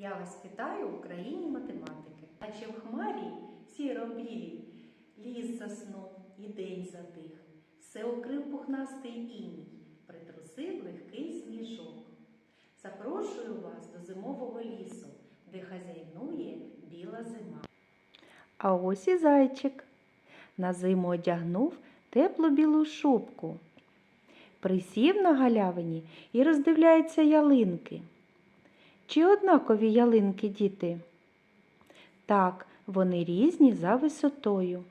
Я вас вітаю в Україні математики. А в хмарі сіро-білій ліс заснув і день затих. Все укрив пухнастий іній, притрусив легкий сніжок. Запрошую вас до зимового лісу, де хазяйнує біла зима. А ось і зайчик. На зиму одягнув теплу білу шубку. Присів на галявині і роздивляється ялинки. Чи однакові ялинки, діти? Так, вони різні за висотою.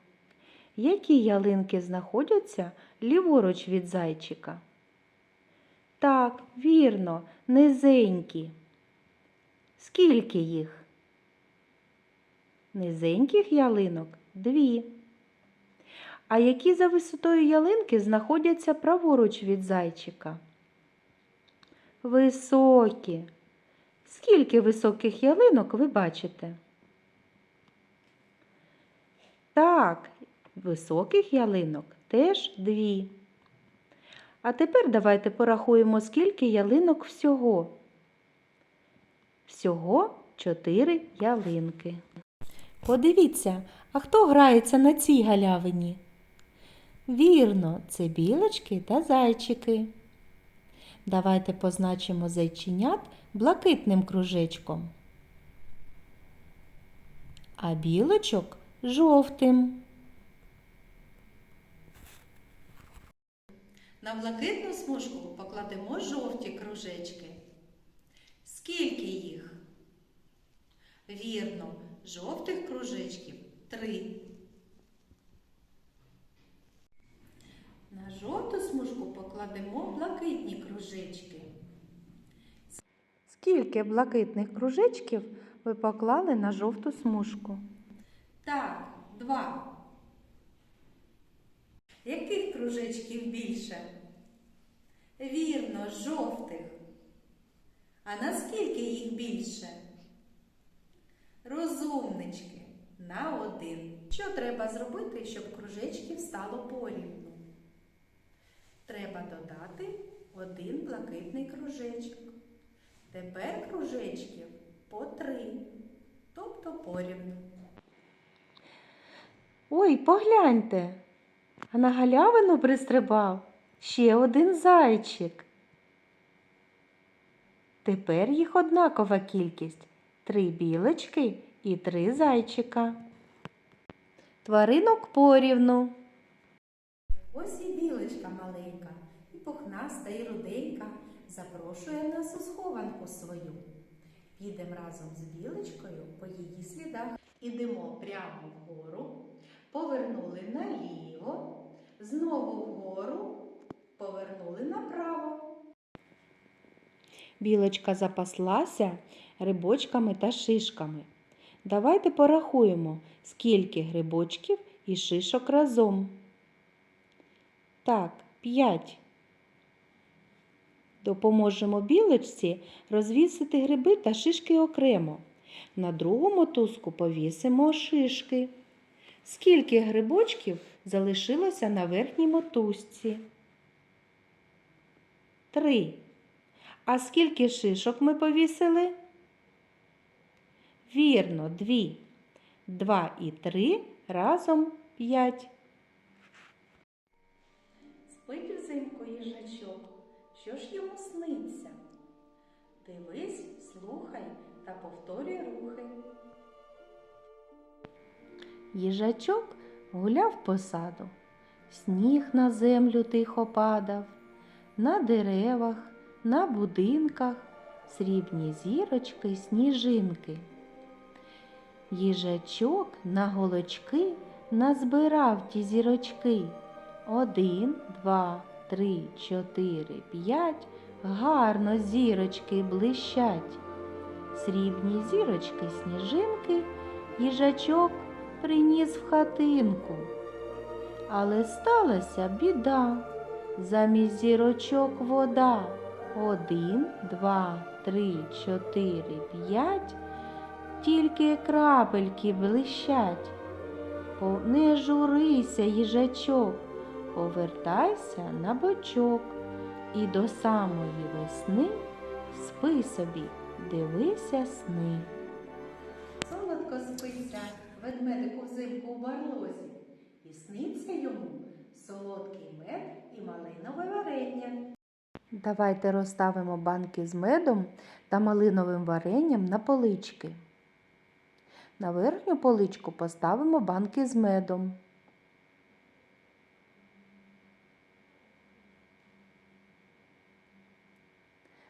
Які ялинки знаходяться ліворуч від зайчика? Так, вірно, низенькі. Скільки їх? Низеньких ялинок дві. А які за висотою ялинки знаходяться праворуч від зайчика? Високі. Скільки високих ялинок ви бачите? Так, високих ялинок теж дві. А тепер давайте порахуємо, скільки ялинок всього. Всього чотири ялинки. Подивіться, а хто грається на цій галявині? Вірно, це білочки та зайчики. Давайте позначимо зайченят блакитним кружечком, а білочок жовтим. На блакитну смужку покладемо жовті кружечки. Скільки їх? Вірно, жовтих кружечків три. На жовту смужку покладемо блакитні кружечки. Скільки блакитних кружечків ви поклали на жовту смужку? Так, два. Яких кружечків більше? Вірно, жовтих. А наскільки їх більше? Розумнички на один. Що треба зробити, щоб кружечків стало порівну? Треба додати один блакитний кружечок. Тепер кружечків по три, тобто порівну. Ой, погляньте, а на галявину пристрибав ще один зайчик. Тепер їх однакова кількість три білочки і три зайчика. Тваринок порівну. Ось і білочка маленька, і пухнаста, і руденька запрошує нас у схованку свою. Підемо разом з білочкою по її слідах. Ідемо прямо вгору, повернули наліво, знову вгору, повернули направо. Білочка запаслася грибочками та шишками. Давайте порахуємо, скільки грибочків і шишок разом. Так, п'ять. Допоможемо білочці розвісити гриби та шишки окремо. На другу мотузку повісимо шишки. Скільки грибочків залишилося на верхній мотузці? Три. А скільки шишок ми повісили? Вірно, дві. Два і три разом п'ять. Що ж йому сниться? Дивись, слухай та повторюй рухи. Їжачок гуляв по саду, сніг на землю тихо падав, на деревах, на будинках срібні зірочки, сніжинки. Їжачок на голочки назбирав ті зірочки. Один, два, три, чотири, п'ять. Гарно зірочки блищать. Срібні зірочки, сніжинки їжачок приніс в хатинку. Але сталася біда. Замість зірочок вода. Один, два, три, чотири, п'ять. Тільки крапельки блищать. Не журися, їжачок, повертайся на бочок. І до самої весни спи собі, дивися сни. Солодко спиться ведмедику взимку у барлозі, і сниться йому солодкий мед і малинове варення. Давайте розставимо банки з медом та малиновим варенням на полички. На верхню поличку поставимо банки з медом.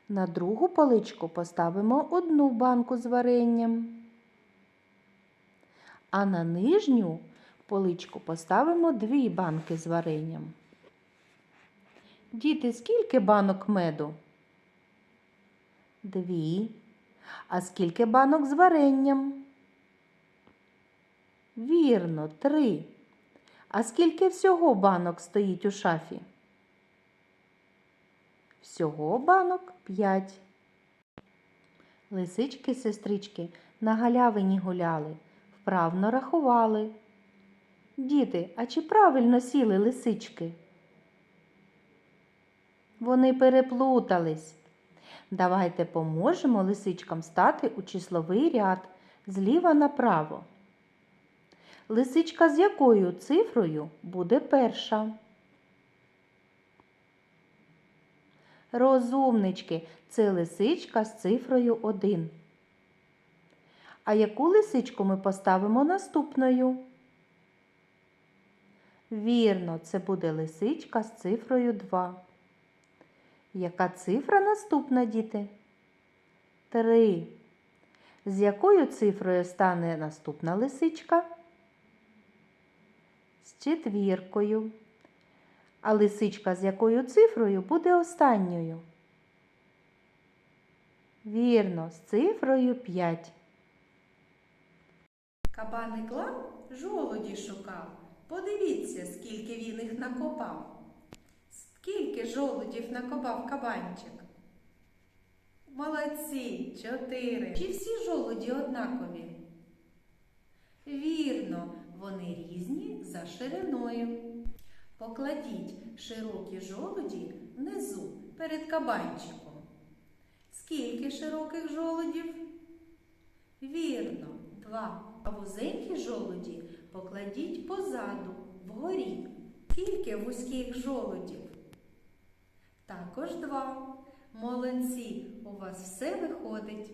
На другу поличку поставимо одну банку з варенням. А на нижню поличку поставимо дві банки з варенням. Діти, скільки банок меду? Дві. А скільки банок з варенням? Вірно, три. А скільки всього банок стоїть у шафі? Всього банок п'ять. Лисички сестрички на галявині гуляли, вправно рахували. Діти, а чи правильно сіли лисички? Вони переплутались. Давайте поможемо лисичкам стати у числовий ряд зліва направо. Лисичка з якою цифрою буде перша? Розумнички, це лисичка з цифрою 1. А яку лисичку ми поставимо наступною? Вірно, це буде лисичка з цифрою 2. Яка цифра наступна, діти? 3. З якою цифрою стане наступна лисичка? З четвіркою. А лисичка з якою цифрою буде останньою? Вірно, з цифрою 5. Кабаник лам жолоді шукав. Подивіться, скільки він їх накопав. Скільки жолудів накопав кабанчик? Молодці, чотири. Чи всі жолуді однакові? Вірно, вони різні за шириною. Покладіть широкі жолуді внизу перед кабанчиком. Скільки широких жолудів? Вірно, два. А вузенькі жолуді покладіть позаду, вгорі. Скільки вузьких жолудів? Також два. Молодці, у вас все виходить.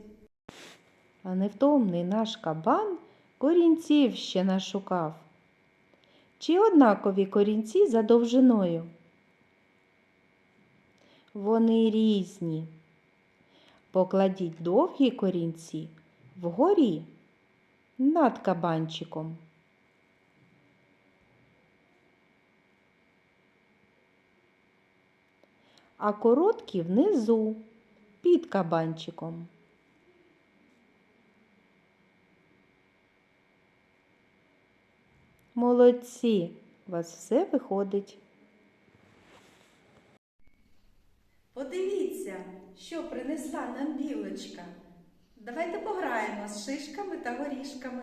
А невтомний наш кабан корінців ще нашукав. Чи однакові корінці за довжиною? Вони різні. Покладіть довгі корінці вгорі над кабанчиком. А короткі внизу під кабанчиком. Молодці, у вас все виходить. Подивіться, що принесла нам білочка. Давайте пограємо з шишками та горішками.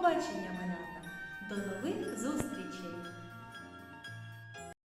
Побачення, малята! До нових!